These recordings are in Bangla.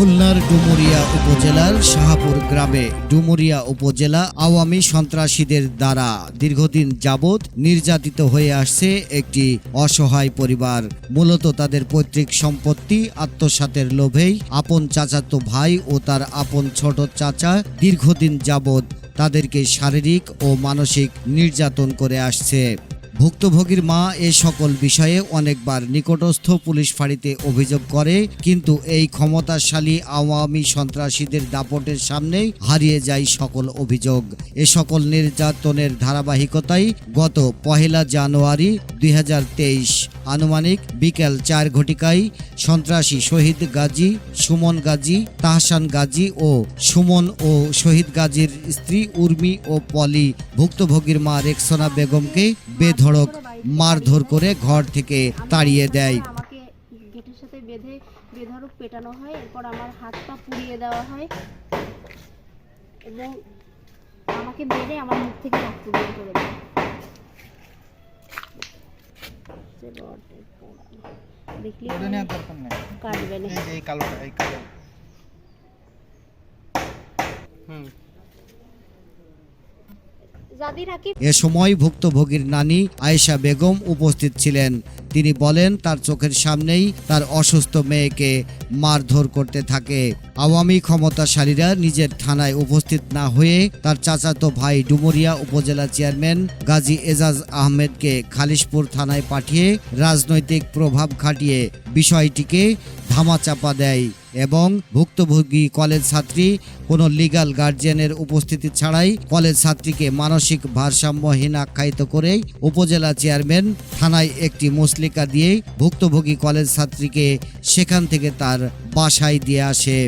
খুলনার ডুমুরিয়া উপজেলার শাহপুর গ্রামে ডুমুরিয়া উপজেলা আওয়ামী সন্ত্রাসীদের দ্বারা দীর্ঘদিন যাবৎ নির্যাতিত হয়ে আসছে একটি অসহায় পরিবার। মূলত তাদের পৈতৃক সম্পত্তি, আত্মসাতের লোভেই আপন চাচাতো ভাই ও তার আপন ছোট চাচা দীর্ঘদিন যাবৎ তাদেরকে শারীরিক ও মানসিক নির্যাতন করে আসছে। ভুক্তভোগীর মা এ সকল বিষয়ে অনেকবার নিকটস্থ পুলিশ ফাঁড়িতে অভিযোগ করে, কিন্তু এই ক্ষমতাশালী আওয়ামী সন্ত্রাসীদের দাপটের সামনেই হারিয়ে যায় সকল অভিযোগ। এ সকল নির্যাতনের ধারাবাহিকতায় গত পহেলা জানুয়ারি দুই হাজার তেইশ আনুমানিক বিকেল চার ঘটিকায় সন্ত্রাসী শহীদ গাজী, সুমন গাজী, তাহসান গাজী ও সুমন ও শহীদ গাজীর স্ত্রী উর্মি ও পলি ভুক্তভোগীর মা রেক্সোনা বেগমকে বেধড়ক মারধর করে ঘর থেকে তাড়িয়ে দেয়। আমাকে গেটের সাথে বেঁধে বেধড়ক পেটানো হয় এরপর আমার হাত পা পুড়িয়ে দেওয়া হয় এবং আমাকে মেরে আমার মুখ থেকে রক্ত বের করে দেয়। কাটবে না। এই এই কালো। হুম। এ সময় ভুক্তভোগীর নানি আয়েশা বেগম উপস্থিত ছিলেন। তিনি বলেন, তার চোখের সামনেই তার অসুস্থ মেয়েকে মারধর করতে থাকে। আওয়ামী ক্ষমতাশালীরা নিজের থানায় উপস্থিত না হয়ে তার চাচাতো ভাই ডুমুরিয়া উপজেলা চেয়ারম্যান গাজী এজাজ আহমেদকে খালিশপুর থানায় পাঠিয়ে রাজনৈতিক প্রভাব খাটিয়ে বিষয়টিকে ধামাচাপা দেয়। এবং ভুক্তভোগী কলেজ ছাত্রী, কোনো লিগাল গার্জিয়ানের উপস্থিতি ছাড়াই কলেজ ছাত্রীকে মানসিক ভারসাম্যহীন আখ্যায়িত করে উপজেলা চেয়ারম্যান থানায় একটি মুসলিকা দিয়ে ভুক্তভোগী কলেজ ছাত্রীকে সেখান থেকে তার বাসায় দিয়ে আসে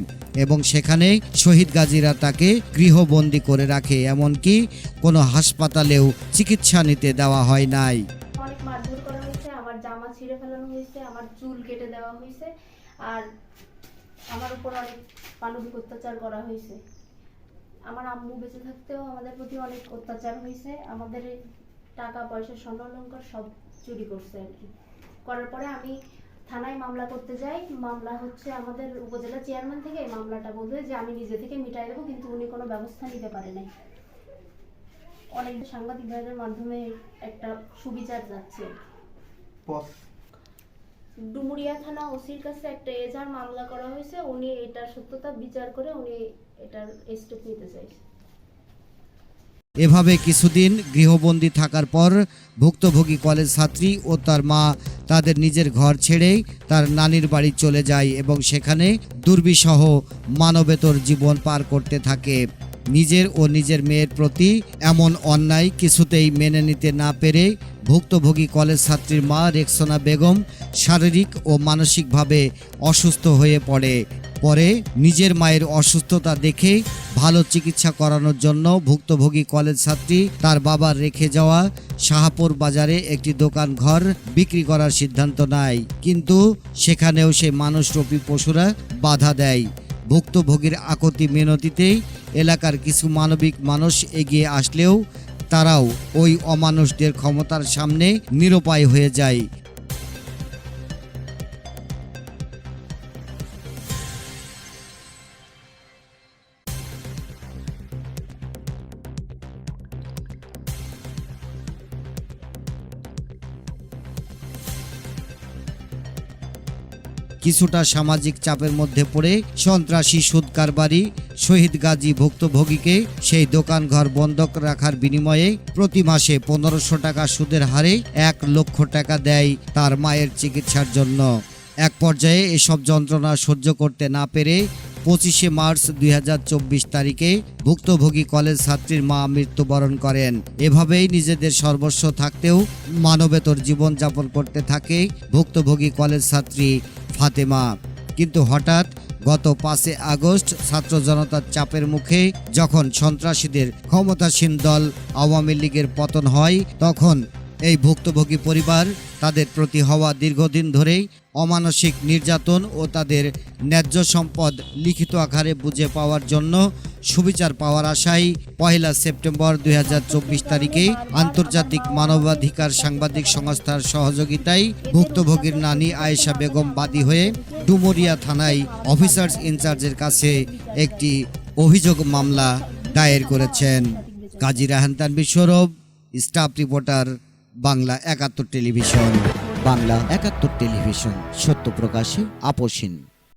এবং সেখানে শহীদ গাজীরা তাকে গৃহবন্দী করে রাখে। এমনকি কোনো হাসপাতালেও চিকিৎসা নিতে দেওয়া হয় নাই। আমার জামা ছিঁড়ে ফেলানো হয়েছে, আমার চুল কেটে দেওয়া হয়েছে, আর আমার উপর অনেক মানবিক অত্যাচার করা হয়েছে। আমার আম্মু বেঁচে থাকতেও আমাদের প্রতি অনেক অত্যাচার হয়েছে। আমাদের টাকা, পয়সা, স্বর্ণ অলঙ্কার সব চুরি করছে আর কি। করার পরে আমি থানায় মামলা করতে যাই। মামলা হচ্ছে আমাদের উপজেলা চেয়ারম্যান থেকে মামলাটা বলবে যে আমি নিজে থেকে মিটাই দেবো, কিন্তু উনি কোনো ব্যবস্থা নিতে পারে নাই। অনেক সাংবাদিক ভাইদের মাধ্যমে একটা সুবিচার যাচ্ছে ডুমুরিয়া থানা ওসির কাছে একটা এজার মামলা করা হয়েছে। উনি এটার সত্যতা বিচার করে উনি এটার স্টেপ নিতে চাইছে। এভাবে কিছুদিন গৃহবন্দী থাকার পর ভুক্তভোগী কলেজ ছাত্রী ও তার মা তাদের নিজের ঘর ছেড়েই তার নানির বাড়ি চলে যায় এবং সেখানে দুর্বিসহ মানবেতর জীবন পার করতে থাকে। নিজের ও নিজের মেয়ের প্রতি এমন অন্যায় কিছুতেই মেনে নিতে না পেরে ভুক্তভোগী কলেজ ছাত্রীর মা রেক্সোনা বেগম শারীরিক ও মানসিকভাবে অসুস্থ হয়ে পড়ে। পরে নিজের মায়ের অসুস্থতা দেখে ভালো চিকিৎসা করানোর জন্য ভুক্তভোগী কলেজ ছাত্রী তার বাবার রেখে যাওয়া শাহাপুর বাজারে একটি দোকান ঘর বিক্রি করার সিদ্ধান্ত নেয়। কিন্তু সেখানেও সে মানুষরূপী পশুরা বাধা দেয়। ভুক্তভোগীর আকতি মেনতিতেই এলাকার কিছু মানবিক মানুষ এগিয়ে আসলেও তারাও ওই অমানুষদের ক্ষমতার সামনে নিরুপায় হয়ে যায়। কিছুটা সামাজিক চাপের মধ্যে পড়ে সন্ত্রাসী সুদ কারবারি শহীদ গাজী ভুক্তভোগীকে সেই দোকান ঘর বন্ধক রাখার বিনিময়ে প্রতি মাসে পনেরোশো টাকা সুদের হারে এক লক্ষ টাকা দেয় তার মায়ের চিকিৎসার জন্য। এক পর্যায়ে এসব যন্ত্রণা সহ্য করতে না পেরে পঁচিশে মার্চ দুই হাজার চব্বিশ তারিখে ভুক্তভোগী কলেজ ছাত্রীর মা মৃত্যুবরণ করেন। এভাবেই নিজেদের সর্বস্ব থাকতেও মানবেতর জীবনযাপন করতে থাকে ভুক্তভোগী কলেজ ছাত্রী ফাতেমা। কিন্তু হঠাৎ গত পাঁচে আগস্ট ছাত্র জনতার চাপের মুখে যখন সন্ত্রাসীদের ক্ষমতাসীন দল আওয়ামী লীগের পতন হয়, তখন এই ভুক্তভোগী পরিবার তাদের প্রতি হওয়া দীর্ঘদিন ধরেই অমানসিক নির্যাতন ও তাদের ন্যায্য সম্পদ লিখিত আকারে বুঝে পাওয়ার জন্য সুবিচার পাওয়ার আশায় পহেলা সেপ্টেম্বর দু হাজার চব্বিশ তারিখে আন্তর্জাতিক মানবাধিকার সাংবাদিক সংস্থার সহযোগিতায় ভুক্তভোগীর নানি আয়েশা বেগম বাদী হয়ে ডুমুরিয়া থানায় অফিসার্স ইনচার্জের কাছে একটি অভিযোগ মামলা দায়ের করেছেন। Kazi Rahan Tanvir Saurav, staff reporter Bangla Ekattor television Bangla একাত্তর টেলিভিশন সত্য প্রকাশে আপোষহীন